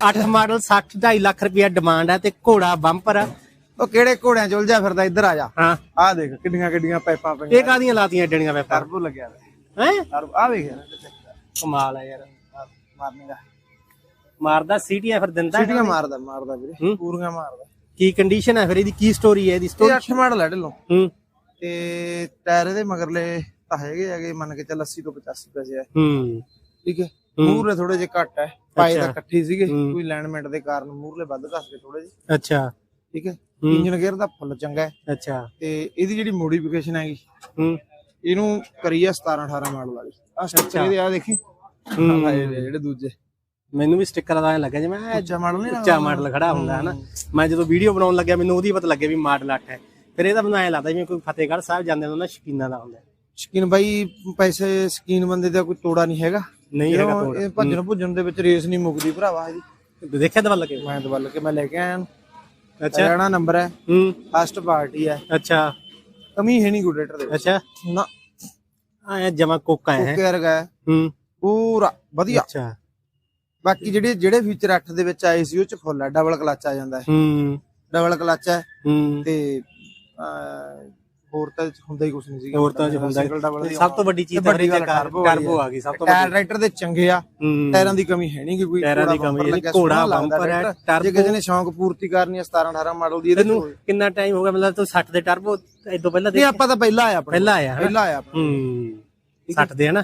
8 model 60 2.5 lakh ਰੁਪਇਆ demand ਹੈ ਤੇ ਘੋੜਾ ਬੰਪਰ ਆ। ਉਹ ਕਿਹੜੇ ਘੋੜਿਆਂ ਚ ਉਲਝਿਆ ਫਿਰਦਾ ਇੱਧਰ ਆ ਜਾ। ਹਾਂ। ਆਹ ਦੇਖ ਕਿੱਡੀਆਂ ਕਿੱਡੀਆਂ ਪਾਈਪਾਂ ਇਹ ਪਈਆਂ ਕਾਦੀਆਂ ਲਾਤੀਆਂ ਡਣੀਆਂ ਵੈਪਰ? ਟਰਬੋ ਲੱਗਿਆ ਹੈ? ਆ ਵੇਖ ਯਾਰ ਕਮਾਲ ਹੈ ਯਾਰ। ਮਾਰਨੇ ਦਾ। ਮਾਰਦਾ ਸੀਟੀਆਂ ਫਿਰ ਦਿੰਦਾ ਸੀਟੀਆਂ ਮਾਰਦਾ ਮਾਰਦਾ ਵੀਰੇ। ਹੂੰ। ਪੂਰੀਆਂ ਮਾਰਦਾ। ਕੀ ਕੰਡੀਸ਼ਨ ਹੈ ਫਿਰ? ਇਹਦੀ ਕੀ ਸਟੋਰੀ ਹੈ ਇਹਦੀ ਇਹ ਸਟੋਰੀ 8 ਮਾਡਲ ਹੈ ਢਿੱਲੋਂ। ਹੂੰ। ਤੇ ਟਾਇਰ ਇਹਦੇ ਮਗਰਲੇ ਤਾਂ ਹੈਗੇ ਹੈਗੇ ਮੰਨ ਕੇ ਚੱਲ 80 ਤੋਂ 85 ਪੈਸੇ ਆ। ਹੂੰ। ਠੀਕ ਹੈ। ਮੂਰਲੇ ਥੋੜੇ ਜਿਹੇ ਘੱਟ ਹੈ ਪਾਏ ਤਾਂ। ਇਕੱਠੀ ਸੀਗੇ। ਕੋਈ ਅਲਾਈਨਮੈਂਟ ਦੇ ਕਾਰਨ ਮੂਰਲੇ ਵੱਧ ਘਸ ਗਏ ਥੋੜੇ ਜਿਹੇ। ਅੱਛਾ। ਠੀਕ ਹੈ। ਇੰਜਨ ਗੇਅਰ ਦਾ ਫੁੱਲ ਚੰਗਾ ਹੈ। ਅੱਛਾ। ਤੇ ਇਹਦੀ ਜਿਹੜੀ ਮੋਡੀਫਿਕੇਸ਼ਨ ਹੈਗੀ ਹੂੰ। ਇਹਨੂੰ ਕਰੀ ਆ 17 18 ਮਾਡਲ ਵਾਲੀ। ਆ ਇਹਦੇ ਆ ਦੇਖੀ? ਹੂੰ। ਜਿਹੜੇ ਦੂਜੇ। ਮੈਨੂੰ ਵੀ ਸਟicker ਦਾ ਐਂ ਲੱਗਾ ਜਿਵੇਂ ਉੱਚਾ ਮਾਡਲ ਨਹੀਂ ਉੱਚਾ ਮਾਡਲ ਖੜਾ ਹੁੰਦਾ ਹੈ। ਨਾ ਮੈਂ ਜਦੋਂ ਵੀਡੀਓ ਬਣਾਉਣ ਲੱਗਿਆ ਮੈਨੂੰ ਉਹਦੀ ਪਤਾ ਲੱਗਿਆ ਵੀ ਮਾਡਲ 8 ਹੈ। ਫਿਰ ਇਹਦਾ ਮੈਨੂੰ ਐਂ ਲੱਗਦਾ ਜਿਵੇਂ ਕੋਈ ਫਤਿਹਗੜ੍ਹ ਸਾਹਿਬ ਜਾਂਦੇ ਹੁੰਦਾ ਨਾ ਸ਼ਕੀਨਾ ਦਾ ਹੁੰਦਾ। ਸ਼ਕੀਨ ਬਾਈ ਪੈਸੇ ਸ਼ਕੀਨ ਬੰਦੇ ਦਾ ਕੋਈ ਤੋੜਾ ਨਹੀਂ ਹੈਗਾ। ਨਹੀਂ ਹੈਗਾ ਤੋੜ। ਇਹ ਭੱਜਣ ਭੁੱਜਣ ਦੇ ਵਿੱਚ ਰੇਸ ਨਹੀਂ ਮੁੱਕਦੀ ਭਰਾਵਾ ਇਹਦੀ। ਦੇਖਿਆ ਦਵਾ ਲੱਗੇ ਮੈਂ ਦਵਲ ਕੇ ਮੈਂ ਲੈ ਕੇ ਆਇਆ ਅੱਛਾ। ਹਰਿਆਣਾ ਨੰਬਰ ਹੈ। ਹੂੰ। ਫਸਟ ਪਾਰਟੀ ਹੈ। ਅੱਛਾ। ਕਮੀ ਹੈ ਨਹੀਂ ਗੁੱਡੇਟਰ ਦੇ ਵਿੱਚ। ਅੱਛਾ। ਨਾ। ਆਇਆ ਜਮਾ ਕੋਕਾ ਹੈ। ਓਕੇ ਵਰਗਾ ਹੈ। ਹੂੰ। ਪੂਰਾ। ਵਧੀਆ। ਅੱਛਾ। ਬਾਕੀ ਜਿਹੜੇ ਜਿਹੜੇ ਫੀਚਰ 8 ਦੇ ਵਿੱਚ ਆਏ ਸੀ ਉਹ ਚ ਫੁੱਲ ਹੈ। ਡਬਲ ਕਲਚ ਆ ਜਾਂਦਾ ਹੈ। ਹੂੰ। ਡਬਲ ਕਲਚ ਹੈ। ਹੂੰ। ਤੇ ਅਹ, ਹੋਰ ਤਾਂ ਹੁੰਦਾ ਹੀ ਕੁਝ ਨਹੀਂ ਸੀ ਹੋਰ ਤਾਂ ਚ ਹੁੰਦਾ ਹੀ- ਸਭ ਤੋਂ ਵੱਡੀ ਚੀਜ਼ ਤਾਂ ਕਾਰ ਟਰਬੋ ਆ। ਗਈ ਸਭ ਤੋਂ ਟਾਇਰ ਰਾਈਟਰ ਦੇ ਚੰਗੇ ਆ ਟਾਇਰਾਂ ਦੀ ਕਮੀ ਹੈ ਨਹੀਂ ਕੋਈ ਟਾਇਰਾਂ ਦੀ ਕਮੀ ਹੈ ਘੋੜਾ bumper ਹੈ, ਟਰੈਕਟਰ। ਟਰਬੋ- ਜੇ ਕਿਸੇ ਨੇ ਸ਼ੌਂਕ ਪੂਰਤੀ ਕਰਨੀ ਹੈ 17 18 ਮਾਡਲ ਦੀ ਕੋਲ। ਕਿੰਨਾ ਟਾਈਮ ਹੋ ਗਿਆ? ਮਤਲਬ ਤੂੰ 60 ਦੇ ਟਰਬੋ ਇਦੋਂ ਪਹਿਲਾਂ ਨਹੀਂ ਦੇ ਆਪਾਂ ਤਾਂ ਪਹਿਲਾਂ ਆਇਆ ਪਹਿਲਾਂ ਆਇਆ? ਪਹਿਲਾਂ ਆਇਆ ਹੂੰ। 60 ਦੇ ਹਨਾ?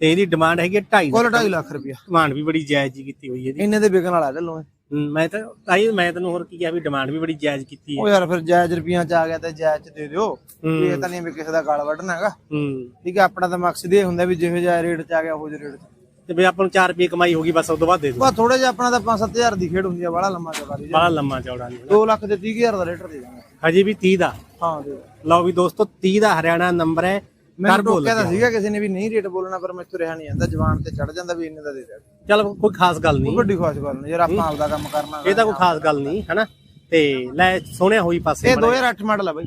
ਤੇ ਇਹਦੀ ਡਿਮਾਂਡ ਹੈਗੀ 2.5 ਕੋਲ 2.5 ਲੱਖ ਰੁਪਇਆ। ਡਿਮਾਂਡ ਵੀ ਬੜੀ ਜਾਇਜ਼ ਜੀ ਕੀਤੀ ਹੋਈ ਹੈ ਇਹਦੀ। ਇੰਨੇ ਦੇ ਵਿਕਣ ਵਾਲਾ ਢੱਲੋਂ ਹੂੰ, ਮੈਂ ਤਾਂ ਆਈ ਮੈਂ ਤੈਨੂੰ ਹੋਰ ਕੀ ਕਿਹਾ ਵੀ ਡਿਮਾਂਡ ਵੀ ਬੜੀ ਜਾਇਜ਼ ਕੀਤੀ ਹੈ। ਉਹ ਯਾਰ ਫਿਰ ਜਾਇਜ਼ ਰੁਪਈਆਂ ਚ ਆ ਗਿਆ ਤੇ ਜਾਇਜ਼ ਚ ਦੇ ਦਿਓ। ਇਹ ਤਾਂ ਨਹੀਂ ਵੀ ਕਿਸੇ ਦਾ ਗਾਲ ਵੱਢਣਾ ਹੈਗਾ। ਹੂੰ ਠੀਕ ਹੈ ਆਪਣਾ ਤਾਂ ਮਕਸਦ ਇਹ ਹੁੰਦਾ ਵੀ ਜਿਹੋ ਜਿਹਾ ਰੇਟ ਚ ਆ ਗਿਆ ਉਹ ਜਿਹੇ ਰੇਟ ਚ। ਤੇ ਵੀ ਆਪਾਂ ਨੂੰ 4 ਰੁਪਏ ਕਮਾਈ ਹੋਗੀ ਬਸ ਉਸ ਤੋਂ ਬਾਅਦ ਦੇ ਦੋ ਬਸ ਥੋੜਾ ਜਿਹਾ ਆਪਣਾ ਤਾਂ 5-7000 ਦੀ ਖੇਡ ਹੁੰਦੀ ਆ ਬੜਾ ਲੰਮਾ ਚਵਾਰੀ ਬੜਾ ਲੰਮਾ ਚੌੜਾ ਨਹੀਂ 2 ਲੱਖ ਦੇ 30000 ਦਾ ਰੇਟਰ ਦੇ ਦਾਂਗੇ। ਹਜੇ ਵੀ 30 ਦਾ। ਹਾਂ ਦੇ। ਲਓ ਵੀ ਦੋਸਤੋ 30 ਦਾ ਹਰਿਆਣਾ ਨੰਬਰ ਹੈ। ਟਰਬੋ ਟੋਕਿਆ ਤਾਂ ਸੀਗਾ ਕਿਸੇ ਨੇ ਵੀ ਨਹੀਂ ਰੇਟ ਬੋਲਣਾ ਪਰ ਮੈਥੋਂ ਰਿਹਾ ਨਹੀਂ ਜਾਂਦਾ ਜਵਾਨ ਤੇ ਚੜ ਜਾਂਦਾ ਵੀ ਇੰਨੇ ਦਾ ਦੇ ਦੇ ਚਲ ਕੋਈ ਖਾਸ ਗੱਲ ਨਹੀਂ। ਵੱਡੀ ਖੁਸ਼ ਗੱਲ ਨਹੀਂ ਯਾਰ ਆਪਾਂ ਆਪਦਾ ਕੰਮ ਕਰਨਾ ਇਹ ਤਾਂ ਕੋਈ ਖਾਸ ਗੱਲ ਨਹੀਂ ਹਨਾ? ਤੇ ਲੈ ਸੋਹਣਿਆ ਹੋਈ ਪਾਸੇ ਇਹ 2008 ਮਾਡਲ ਆ ਬਾਈ।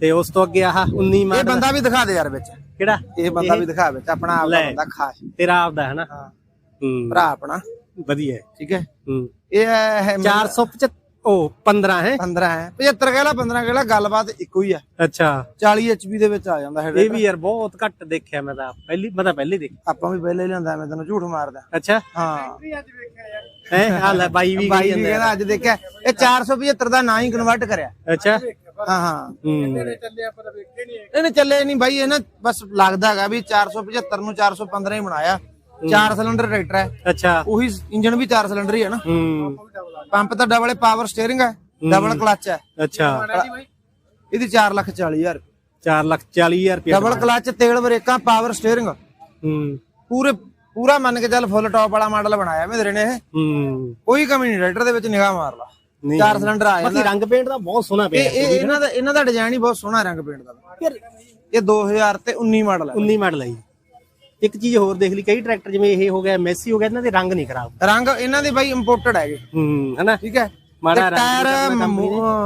ਤੇ ਉਸ ਤੋਂ ਅੱਗੇ ਆਹ 19 ਇਹ ਮਾਡਲ ਬੰਦਾ ਵੀ ਦਿਖਾ ਦੇ ਯਾਰ ਵਿੱਚ। ਕਿਹੜਾ? ਇਹ ਬੰਦਾ ਵੀ ਦਿਖਾ ਵਿੱਚ ਆਪਣਾ ਆਪਦਾ। ਬੰਦਾ ਖਾਸ। ਤੇਰਾ ਆਪਦਾ ਹੈ। ਨਾ ਹਾਂ। ਭਰਾ ਆਪਣਾ। ਵਧੀਆ। ਠੀਕ ਹੈ। ਹੂੰ। ਇਹ ਹੈ 475 ਉਹ 15 ਹੈ? 15 ਹੈ। 75 ਕਹਿਲਾ 15 ਕਹਿਲਾ ਗੱਲਬਾਤ ਇੱਕੋ ਹੀ ਆ। ਅੱਛਾ। 40 ਐਚਪੀ ਦੇ ਵਿੱਚ ਆ ਜਾਂਦਾ ਹੈ ਇਹ ਵੀ ਯਾਰ ਬਹੁਤ ਘੱਟ ਦੇਖਿਆ ਮੈਂ ਤਾਂ। ਪਹਿਲੀ ਮੈਂ ਤਾਂ ਪਹਿਲੀ ਦੇਖ ਆਪਾਂ ਵੀ ਪਹਿਲੇ ਲਿਆਂਦਾ ਮੈਂ ਤੈਨੂੰ ਝੂਠ ਮਾਰਦਾ। ਅੱਛਾ। ਹਾਂ। ਹੈ? ਆ ਲੈ ਬਾਈ ਵੀ ਬਾਈ ਕਹੀ ਵੀ ਜਾਂਦਾ ਕਹਿੰਦਾ ਅੱਜ ਦੇਖਿਆ ਇਹ 475 ਦਾ ਨਾਂ ਹੀ ਕਨਵਰਟ ਕਰਿਆ। ਅੱਛਾ। ਹਾਂ ਹਾਂ। ਹੂੰ। ਇਹਨੇ ਚੱਲੇ ਨਹੀਂ ਬਾਈ ਇਹ ਨਾ ਬਸ ਲੱਗਦਾ ਹੈਗਾ ਵੀ 475 ਨੂੰ 415 ਹੀ ਬਣਾਇਆ। ਚਾਰ ਸਿਲੰਡਰ ਟਰੈਕਟਰ ਹੈ। ਅੱਛਾ। ਉਹੀ ਇੰਜਨ ਵੀ ਚਾਰ ਸਿਲੰਡਰ ਹੀ ਹੈ ਨਾ। ਹੂੰ। ਪੰਪ ਤਾਂ ਡਬਲ ਪਾਵਰ ਸਟੀਅਰਿੰਗ ਹੈ ਡਬਲ ਕਲਚ ਹੈ। ਅੱਛਾ। ਇਹਦੀ 4 ਲੱਖ 40 ਹਜ਼ਾਰ 4 ਲੱਖ 40 ਹਜ਼ਾਰ ਰੁਪਏ ਡਬਲ ਕਲਚ ਤੇਲ ਬ੍ਰੇਕਾਂ ਪਾਵਰ ਸਟੀਅਰਿੰਗ ਹੂੰ। ਪੂਰੇ ਪੂਰਾ ਮੰਨ ਕੇ ਚੱਲ ਫੁੱਲ ਟੌਪ ਵਾਲਾ ਮਾਡਲ ਬਣਾਇਆ ਮੇਰੇ ਨੇ ਇਹ। ਹੂੰ। ਕੋਈ ਕਮੀ ਨਹੀਂ ਟਰੈਕਟਰ ਦੇ ਵਿੱਚ ਨਿਗਾਹ ਮਾਰ ਲਾ। ਚਾਰ ਸਿਲੰਡਰ ਆ ਜਾਂਦਾ ਰੰਗ ਪੇਂਟ ਦਾ ਬਹੁਤ ਸੋਹਣਾ ਪਿਆ ਇਹ ਇਹ ਇਹਨਾਂ ਦਾ ਇਹਨਾਂ ਦਾ ਡਿਜ਼ਾਈਨ ਹੀ ਬਹੁਤ ਸੋਹਣਾ ਰੰਗ ਪੇਂਟ ਦਾ। ਯਾਰ ਇਹ 2000 ਤੇ 19 ਮਾਡਲ ਹੈ। 19 ਮਾਡਲ ਹੈ ਜੀ। ਇੱਕ ਚੀਜ਼ ਹੋਰ ਦੇਖ ਲਈ ਕਈ ਟਰੈਕਟਰ ਜਿਵੇਂ ਇਹ ਹੋ ਗਿਆ ਮੈਸੀ ਹੋ ਗਿਆ ਇਹਨਾਂ ਦੇ ਰੰਗ ਨਹੀਂ ਖਰਾਬ। ਰੰਗ ਇਹਨਾਂ ਦੇ ਬਾਈ ਇੰਪੋਰਟਡ ਹੈਗੇ। ਹੂੰ ਹਨਾ? ਠੀਕ ਹੈ? ਮਾੜਾ ਰੰਗ ਟਾਇਰ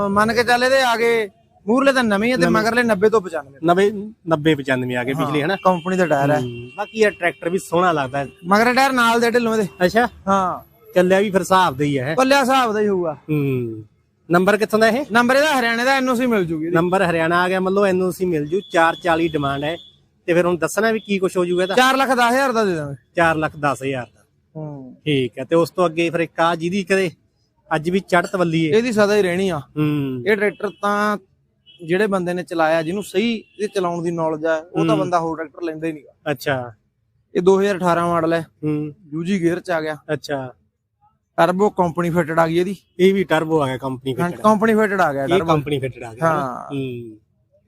ਮੰਨ ਕੇ ਚੱਲ ਇਹਦੇ ਆਗੇ ਮੂਰਲੇ ਤਾਂ ਨਵੇਂ ਆ ਤੇ ਮਗਰਲੇ 90 ਤੋਂ 95 90 90 95 ਆ ਗਏ ਪਿਛਲੇ ਹਨਾ? ਕੰਪਨੀ ਦਾ ਟਾਇਰ ਹੈ। ਬਾਕੀ ਇਹ ਟਰੈਕਟਰ ਵੀ ਸੋਹਣਾ ਲੱਗਦਾ। ਮਗਰ ਟਾਇਰ ਨਾਲ ਦੇ ਢਿੱਲੋਂ ਇਹਦੇ। ਅੱਛਾ? ਹਾਂ। ਚੱਲਿਆ ਵੀ ਫਿਰ ਹਿਸਾਬ ਦਾ ਹੀ ਹੈ। ਪੱਲਿਆ ਹਿਸਾਬ ਦਾ ਹੀ ਹੋਊਗਾ। ਹੂੰ। ਨੰਬਰ ਕਿੱਥੋਂ ਦਾ ਇਹ? ਨੰਬਰ ਇਹਦਾ ਹਰਿਆਣੇ ਦਾ ਐਨਓਸੀ ਮਿਲ ਜੂਗੀ। ਨੰਬਰ ਹਰਿਆਣਾ ਆ ਗਿਆ ਮੰਨ ਲਓ ਐਨਓਸੀ ਮਿਲ ਜੂ। 440 ਡਿਮਾਂਡ ਹੈ। ਤੇ ਫਿਰ ਹੁਣ ਦੱਸਣਾ ਵੀ ਕੀ ਕੁਝ ਹੋ ਜੂਗਾ ਇਹਦਾ? 4 ਲੱਖ 10 ਹਜ਼ਾਰ ਦਾ ਦੇ ਦਾਂਗੇ। 4 ਲੱਖ 10 ਹਜ਼ਾਰ ਦਾ। ਹੂੰ। ਠੀਕ ਹੈ ਤੇ ਉਸ ਤੋਂ ਅੱਗੇ ਫਿਰ ਇੱਕ ਆ ਜਿਹਦੀ ਕਦੇ ਅੱਜ ਵੀ ਚੜ੍ਹਤ ਵੱਲੀ ਏ। ਇਹਦੀ ਸਦਾ ਹੀ ਰਹਿਣੀ ਆ। ਹੂੰ। ਇਹ ਟਰੈਕਟਰ ਤਾਂ ਜਿਹੜੇ ਬੰਦੇ ਨੇ ਚਲਾਇਆ ਜਿਹਨੂੰ ਸਹੀ ਇਹ ਚਲਾਉਣ ਦੀ ਨੌਲੇਜ ਆ ਉਹ ਤਾਂ ਬੰਦਾ ਹੋਰ ਟਰੈਕਟਰ ਲੈਂਦਾ ਹੀ ਨਹੀਂਗਾ ਅੱਛਾ। ਇਹ 2018 ਮਾਡਲ ਹੈ। ਹੂੰ। ਯੂਜੀ ਗੇਅਰ ਚ ਆ ਗਿਆ। ਅੱਛਾ। ਟਰਬੋ ਕੰਪਨੀ ਫਿਟਡ ਆ ਗਈ ਇਹਦੀ। ਇਹ ਵੀ ਟਰਬੋ ਆ ਗਿਆ ਕੰਪਨੀ ਫਿਟਡ ਕੰਪਨੀ ਫਿਟਡ ਆ ਗਿਆ ਟਰਬੋ ਕੰਪਨੀ ਫਿਟਡ ਆ ਗਿਆ। ਹੂੰ।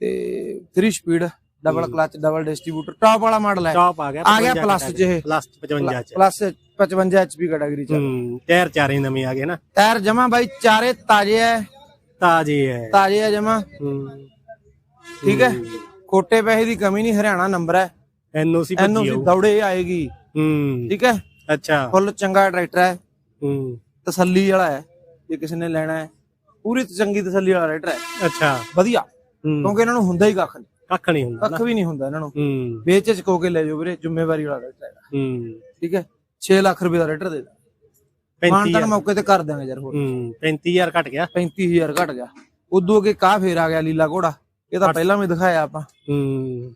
ਤੇ 3 speed double clutch double distributor top ਵਾਲਾ ਮਾਡਲ ਹੈ। ਟਾਪ ਆ ਗਿਆ ਆ ਗਿਆ plus ਚ ਇਹ। ਪਲੱਸ 55 ਚ। ਪਲੱਸ 55 ਐਚਪੀ ਕੈਟਾਗਰੀ ਚ। ਹੂੰ ਟਾਇਰ ਚਾਰੇ ਨਵੇਂ ਆ ਗਏ ਨਾ। ਟਾਇਰ ਜਮਾ ਬਾਈ ਚਾਰੇ ਤਾਜ਼ੇ ਹੈ ਤਾਜ਼ੇ ਹੈ ਤਾਜ਼ੇ ਹੈ ਜਮਾ। ਹੂੰ। ਠੀਕ ਹੈ। ਖੋਟੇ ਪੈਸੇ ਦੀ ਕਮੀ ਨਹੀਂ ਹਰਿਆਣਾ ਨੰਬਰ ਹੈ ਐਨਓਸੀ ਐਨਓਸੀ ਦੌੜੇ ਆਏਗੀ। ਹੂੰ। ਠੀਕ ਹੈ ਅੱਛਾ। ਫੁੱਲ ਚੰਗਾ ਟਰੈਕਟਰ ਹੈ ਹੂੰ। ਤਸੱਲੀ ਵਾਲਾ ਹੈ ਜੇ ਕਿਸੇ ਨੇ ਲੈਣਾ ਹੈ ਪੂਰੀ ਚੰਗੀ ਤਸੱਲੀ ਵਾਲਾ ਟਰੈਕਟਰ ਹੈ ਅੱਛਾ। ਵਧੀਆ। ਕਿਉਂਕਿ ਇਹਨਾਂ ਨੂੰ ਹੁੰਦਾ ਹੀ ਕੱਖ ਨਹੀਂ ਕੱਖ ਨਹੀਂ ਹੁੰਦਾ ਕੱਖ ਵੀ ਨਹੀਂ ਹੁੰਦਾ ਇਹਨਾਂ ਨੂੰ। ਹੂੰ। ਵੇਚ ਚਕੋ ਕੇ ਲੈ ਜਾਓ ਵੀਰੇ ਜ਼ਿੰਮੇਵਾਰੀ ਵਾਲਾ ਟਰੈਕਟਰ ਹੈ ਹੂੰ। ਠੀਕ ਹੈ? 6 ਲੱਖ ਰੁਪਏ ਦਾ ਟਰੈਕਟਰ ਦੇ ਦਾਂ ਮਾਨਤਨ ਮੌਕੇ ਤੇ ਕਰ ਦਾਂਗੇ ਯਾਰ ਹੋਰ। ਹੂੰ 35000 ਘਟ ਗਿਆ। 35000 ਘਟ ਗਿਆ। ਉਦੋਂ ਅੱਗੇ ਕਾ ਫੇਰ ਆ ਗਿਆ ਲੀਲਾ ਘੋੜਾ? ਇਹ ਤਾਂ ਪਹਿਲਾਂ ਵੀ ਦਿਖਾਇਆ ਆਪਾਂ। ਹੂੰ।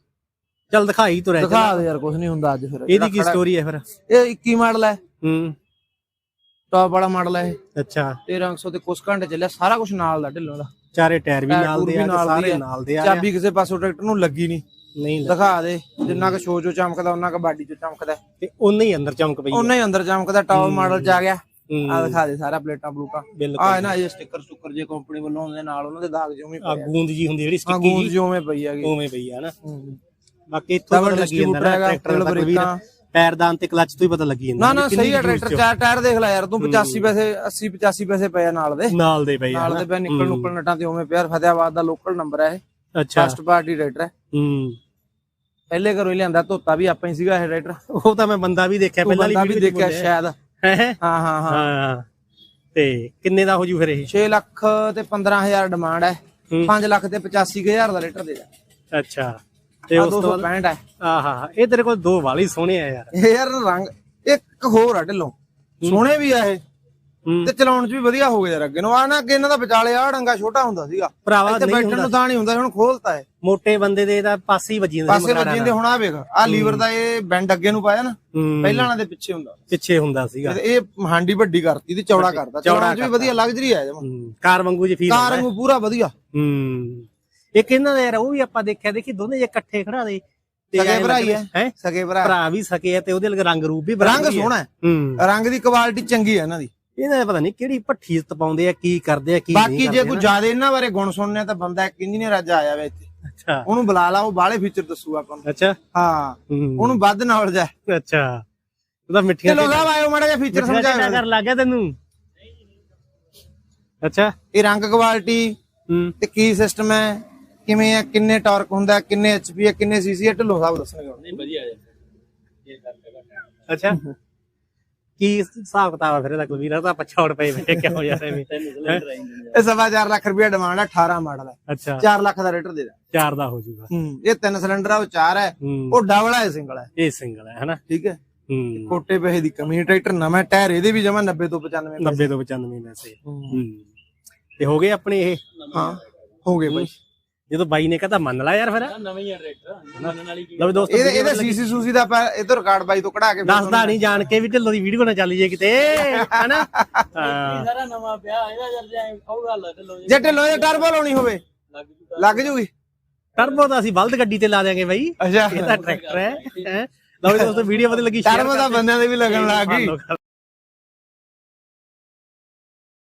ਚੱਲ ਦਿਖਾਈ ਚੱਲ। ਦਿਖਾ ਦੇ ਯਾਰ ਕੁਝ ਨਹੀਂ ਹੁੰਦਾ ਅੱਜ ਫਿਰ। ਇਹਦੀ ਕੀ ਸਟੋਰੀ ਹੈ ਫਿਰ? ਇਹ 21 ਮਾਡਲ ਹੈ। ਹੂੰ। ਟੌਪ ਵਾਲਾ ਮਾਡਲ ਹੈ ਇਹ। ਅੱਛਾ। 1300 ਤੇ ਕੁਛ ਘੰਟੇ ਚੱਲਿਆ ਸਾਰਾ ਕੁਝ ਨਾਲ ਦਾ ਢਿੱਲੋਂ ਦਾ। ਚਾਰੇ ਟਾਇਰ ਵੀ ਨਾਲ ਦੇ ਆ ਸਾਰੇ। ਨਾਲ ਦੇ ਆ। ਚਾਬੀ ਕਿਸੇ ਪਾਸੋਂ ਟਰੈਕਟਰ ਨੂੰ ਲੱਗੀ ਨਹੀਂ। ਨਹੀਂ ਦਿਖਾ ਦੇ ਜਿੰਨਾ ਕੁ ਸ਼ੋ ਚੋ ਚਮਕਦਾ ਉਹਨਾਂ ਕੁ ਬਾਡੀ ਚੋਂ ਚਮਕਦਾ। ਤੇ ਉਹਨੇ ਹੀ ਅੰਦਰ ਚਮਕ ਪਈ ਆ। ਉਹਨਾਂ ਹੀ ਅੰਦਰ ਚਮਕਦਾ ਟੌਪ ਮਾਡਲ ਚ ਆ ਗਿਆ। ਆ ਦਿਖਾ ਦੇ ਸਾਰਾ ਪਲੇਟਾਂ ਬਿਲਕੁਲ। ਆ ਨਾ ਇਹ ਸਟicker ਸੁੱਕਰ ਜੇ ਕੰਪਨੀ ਵੱਲੋਂ ਆਉਂਦੇ ਨਾਲ ਉਹਨਾਂ ਦੇ ਦਾਗ ਜਿਉਂ ਆ। ਗੂੰਦ ਜੀ ਹੁੰਦੀ ਜਿਹੜੀ ਸਟਿੱਕੀ ਗੂੰਦ ਜੀ। ਜਿਉਂ ਪਈ ਹੈਗੀ ਉਵੇਂ ਪਈ ਆ ਨਾ। ਬਾਕੀ ਇੱਥੋਂ ਪਤਾ ਲੱਗੀ ਜਾਂਦਾ ਟਰੈਕਟਰ ਦਾ ਵੀਰ ਬ੍ਰੇਕਾਂ। ਪੈਰਦਾਨ ਤੇ ਕਲਚ ਤੋਂ ਹੀ ਪਤਾ ਲੱਗੀ ਜਾਂਦਾ ਨਾ ਨਾ ਸਹੀ ਹੈ juice ਟਰੈਕਟਰ ਚਾਰ ਟਾਇਰ ਦੇਖ ਲੈ ਯਾਰ ਤੂੰ 85 ਪੈਸੇ 80 85 ਪੈਸੇ ਪਏ ਆ ਨਾਲ ਦੇ। ਨਾਲ ਦੇ ਆ ਨਾਲ ਦੇ ਪਏ ਨਿਕਲ ਨੁਕਲ ਨਟਾਂ ਤੇ ਉਵੇਂ ਪਿਆਰ ਫਤਿਆਬਾਦ ਦਾ ਲੋਕਲ ਨੰਬਰ ਹੈ ਇਹ। ਅੱਛਾ। ਫਸਟ ਪਾਰਟੀ ਟਰੈਕਟਰ ਹੈ ਹੂੰ। ਪਹਿਲੇ ਘਰੋਂ ਹੀ ਲਿਆਂਦਾ ਧੋਤਾ ਵੀ ਆਪਾਂ ਹੀ ਸੀਗਾ ਇਹ ਟਰੈਕਟਰ ਉਹ ਤਾਂ ਮੈਂ ਬੰਦਾ ਵੀ ਦੇਖਿਆ ਪਹਿਲਾਂ ਵਾਲੀ ਵੀ ਵੀਡੀਓ ਦੇਖਿਆ ਸ਼ਾਇਦ। ਹੈ ਹਾਂ? ਹਾਂ ਹਾਂ ਤੇ ਕਿੰਨੇ ਦਾ ਹੋ ਜੂ ਫਿਰ ਇਹ? 6 ਲੱਖ ਤੇ 15000 ਡਿਮਾਂਡ ਹੈ ਹੂੰ। 5 ਲੱਖ ਤੇ 85000 ਦਾ ਲੀਟਰ ਦੇ ਜਾ ਅੱਛਾ। ਤੇ ਉਸ ਤੋਂ ਬਾਅਦ 265 ਹੈ। ਆਹਾ ਇਹ ਤੇਰੇ ਕੋਲ ਦੋ ਵਾਲੀ ਸੋਹਣੇ ਆ ਯਾਰ। ਇਹ ਯਾਰ ਰੰਗ ਇੱਕ ਹੋਰ ਆ ਢਿੱਲੋਂ। ਸੋਹਣੇ ਵੀ ਆ ਇਹ। ਤੇ ਚਲਾਉਣ 'ਚ ਵੀ ਵਧੀਆ ਹੋ ਗਿਆ ਯਾਰ ਅੱਗੇ ਨੂੰ। ਆ ਨਾ ਅੱਗੇ ਇਹਨਾਂ ਦਾ ਵਿਚਾਲੇ ਆ ਡੰਗਾ ਛੋਟਾ ਹੁੰਦਾ ਸੀਗਾ। ਭਰਾਵਾ ਨਹੀਂ ਬੈਠਣ ਨੂੰ ਤਾਂ ਨਹੀਂ ਹੁੰਦਾ ਹੁਣ ਖੋਲਤਾ ਹੈ ਮੋਟੇ ਬੰਦੇ ਦੇ ਤਾਂ ਪਾਸੇ ਹੀ ਵੱਜੀ ਜਾਂਦਾ ਪਾਸੇ ਵੱਜੀ ਜਾਂਦੇ ਹੁਣ ਆ ਵੇਖ ਆ ਲੀਵਰ ਦਾ ਇਹ ਬੈਂਡ ਅੱਗੇ ਨੂੰ ਪਾਇਆ ਨਾ ਪਹਿਲਾਂ ਵਾਲਾ ਦੇ ਪਿੱਛੇ ਹੁੰਦਾ। ਪਿੱਛੇ ਹੁੰਦਾ ਸੀਗਾ। ਇਹ ਹਾਂਡੀ ਵੱਡੀ ਕਰਤੀ ਤੇ ਚੌੜਾ ਕਰਤਾ। ਚੌੜਾ ਵੀ ਵਧੀਆ ਲਗਜ਼ਰੀ ਆ ਜਮਾ ਕਾਰ ਵਾਂਗੂ ਜੀ ਫੀਲ ਕਾਰ ਨੂੰ ਪੂਰਾ ਵਧੀਆ। ਹੂੰ। ਇੱਕ ਇਹਨਾਂ ਦਾ ਯਾਰ ਉਹ ਵੀ ਆਪਾਂ ਦੇਖਿਆ ਦੇਖੀ ਦੋਨੇ ਜੇ ਇਕੱਠੇ ਖੜਾ ਦੇ ਸਕੇ ਭਰਾ ਹੀ ਹੈ ਹੈ? ਸਕੇ ਭਰਾ। ਭਰਾ ਵੀ ਸਕੇ ਆ ਤੇ ਉਹਦੇ ਲਗ ਰੰਗ ਰੂਪ ਵੀ ਰੰਗ। ਸੋਹਣਾ ਹੈ। ਰੰਗ ਦੀ ਕੁਆਲਿਟੀ ਚੰਗੀ ਹੈ ਇਹਨਾਂ ਦੀ। ਇਹਨਾਂ ਦਾ ਪਤਾ ਨਹੀਂ ਕਿਹੜੀ ਭੱਠੀ ਤਪਾਉਂਦੇ ਆ ਕੀ ਕਰਦੇ ਆ ਕੀ ਬਾਕੀ ਜੇ ਕੋਈ ਜ਼ਿਆਦਾ ਇਹਨਾਂ ਬਾਰੇ ਗੁਣ ਸੁਣਨੇ ਤਾਂ ਬੰਦਾ ਇੱਕ ਇੰਜੀਨੀਅਰ ਅੱਜ ਆਇਆ ਵੇ ਇੱਥੇ। ਅੱਛਾ। ਉਹਨੂੰ ਬੁਲਾ ਲਾ ਉਹ ਬਾਹਲੇ ਫੀਚਰ ਦੱਸੂ ਆਪਾਂ ਨੂੰ। ਅੱਛਾ। ਹਾਂ। ਉਹਨੂੰ ਵੱਧ ਨੌਲੇਜ ਹੈ ਅੱਛਾ। ਉਹਦਾ ਮਿੱਠੀਆਂ ਚਲੋ ਸਾਹਿਬ ਆਇਓ ਮਾੜਾ ਜਿਹਾ ਫੀਚਰ ਸਮਝਾਓ ਕਰ ਲੱਗ ਗਿਆ ਤੈਨੂੰ। ਅੱਛਾ। ਇਹ ਰੰਗ ਕੁਆਲਿਟੀ ਤੇ ਕੀ ਸਿਸਟਮ ਹੈ? ਕਿਵੇਂ ਹੈ ਕਿੰਨੇ ਟਾਰਕ ਹੁੰਦਾ ਕਿੰਨੇ ਐਚਪੀ ਹੈ ਕਿੰਨੇ ਸੀਸੀ ਹੈ ਢਿੱਲੋਂ ਸਾਹਿਬ ਦੱਸਣਗੇ ਹੁਣ। ਅੱਛਾ। ਕੀ ਹਿਸਾਬ ਕਿਤਾਬ ਆ ਫਿਰ ਇਹਦਾ ਕੁਲਵੀਰ? ਦਾ ਪਛਾੜ ਪਏ ਬੈਠੇ ਕਿਉਂ ਯਾਰ ਐਵੇਂ ਹੈਂ? ਇਹ ਸਵਾ ਚਾਰ ਲੱਖ ਰੁਪਏ ਡਿਮਾਂਡ ਹੈ 18 ਮਾਡਲ ਹੈ ਅੱਛਾ। 4 ਲੱਖ ਦਾ ਰੇਟਰ ਦੇ ਦਾ। ਚਾਰ ਦਾ ਹੋ ਜਾਊਗਾ ਹੂੰ ਇਹ ਤਿੰਨ ਸਿਲੰਡਰ ਆ ਉਹ ਚਾਰ ਹੈ ਹੂੰ। ਉਹ ਡਬਲ ਹੈ ਸਿੰਗਲ ਹੈ ਇਹ ਸਿੰਗਲ ਹੈ ਹਨਾ? ਠੀਕ ਹੈ। ਹੂੰ। ਕੋਟੇ ਪੈਸੇ ਦੀ ਕਮੀ ਹੈ, ਟਰੈਕਟਰ ਨਵਾਂ ਟਾਇਰ ਇਹਦੇ ਵੀ ਜਮਾ 90 ਤੋਂ 95 90 ਤੋਂ 95 ਵੈਸੇ ਹੂੰ। ਹੂੰ। ਤੇ ਹੋ ਗਏ ਆਪਣੇ ਇਹ? ਹਾਂ ਹੋ ਗਏ ਬਾਈ। ਜਦੋਂ ਬਾਈ ਨੇ ਕਹਤਾ ਮੰਨ ਲਾ ਯਾਰ ਫਿਰ। ਨਵੇਂ ਹੀ ਟਰੈਕਟਰ ਮੰਨਣ ਵਾਲੀ ਲਓ ਵੀ ਦੋਸਤੋ ਇਹਦੇ ਇਹਦੇ ਸੀਸੀ ਸੂਸੀ ਦਾ ਆਪਾਂ ਇਹ ਤੋਂ ਰਿਕਾਰਡ ਬਾਈ ਤੋਂ ਕਢਾ ਕੇ ਫਿਰ ਦੱਸਦਾ ਨਹੀਂ ਜਾਣ ਕੇ ਵੀ ਢਿੱਲੋਂ ਦੀ ਵੀਡੀਓ ਨਾ ਚੱਲ ਜੇ ਕਿਤੇ ਹਨਾ? ਹਾਂ। ਸਾਰਾ ਨਵਾਂ ਪਿਆ ਇਹਦਾ ਜਰ ਜਾਏ ਉਹ ਗੱਲ ਤੇ ਲੋ ਜੇ ਢਿੱਲੋਂ ਦੇ ਟਰਬੋ ਲਾਉਣੀ ਹੋਵੇ ਲੱਗ ਜੂਗਾ ਲੱਗ ਜੂਗੀ। ਟਰਬੋ ਤਾਂ ਅਸੀਂ ਬਲਦ ਗੱਡੀ ਤੇ ਲਾ ਦਿਆਂਗੇ ਬਾਈ। ਅੱਛਾ। ਇਹ ਤਾਂ ਟਰੈਕਟਰ ਹੈ ਹੈਂ। ਲਓ ਵੀ ਦੋਸਤੋ ਵੀਡੀਓ ਵਧੀਆ ਲੱਗੀ share ਟਰਬੋ ਦਾ ਬੰਦਿਆਂ ਦੇ ਵੀ ਲੱਗਣ ਲੱਗ ਗਈ। ਕਰ।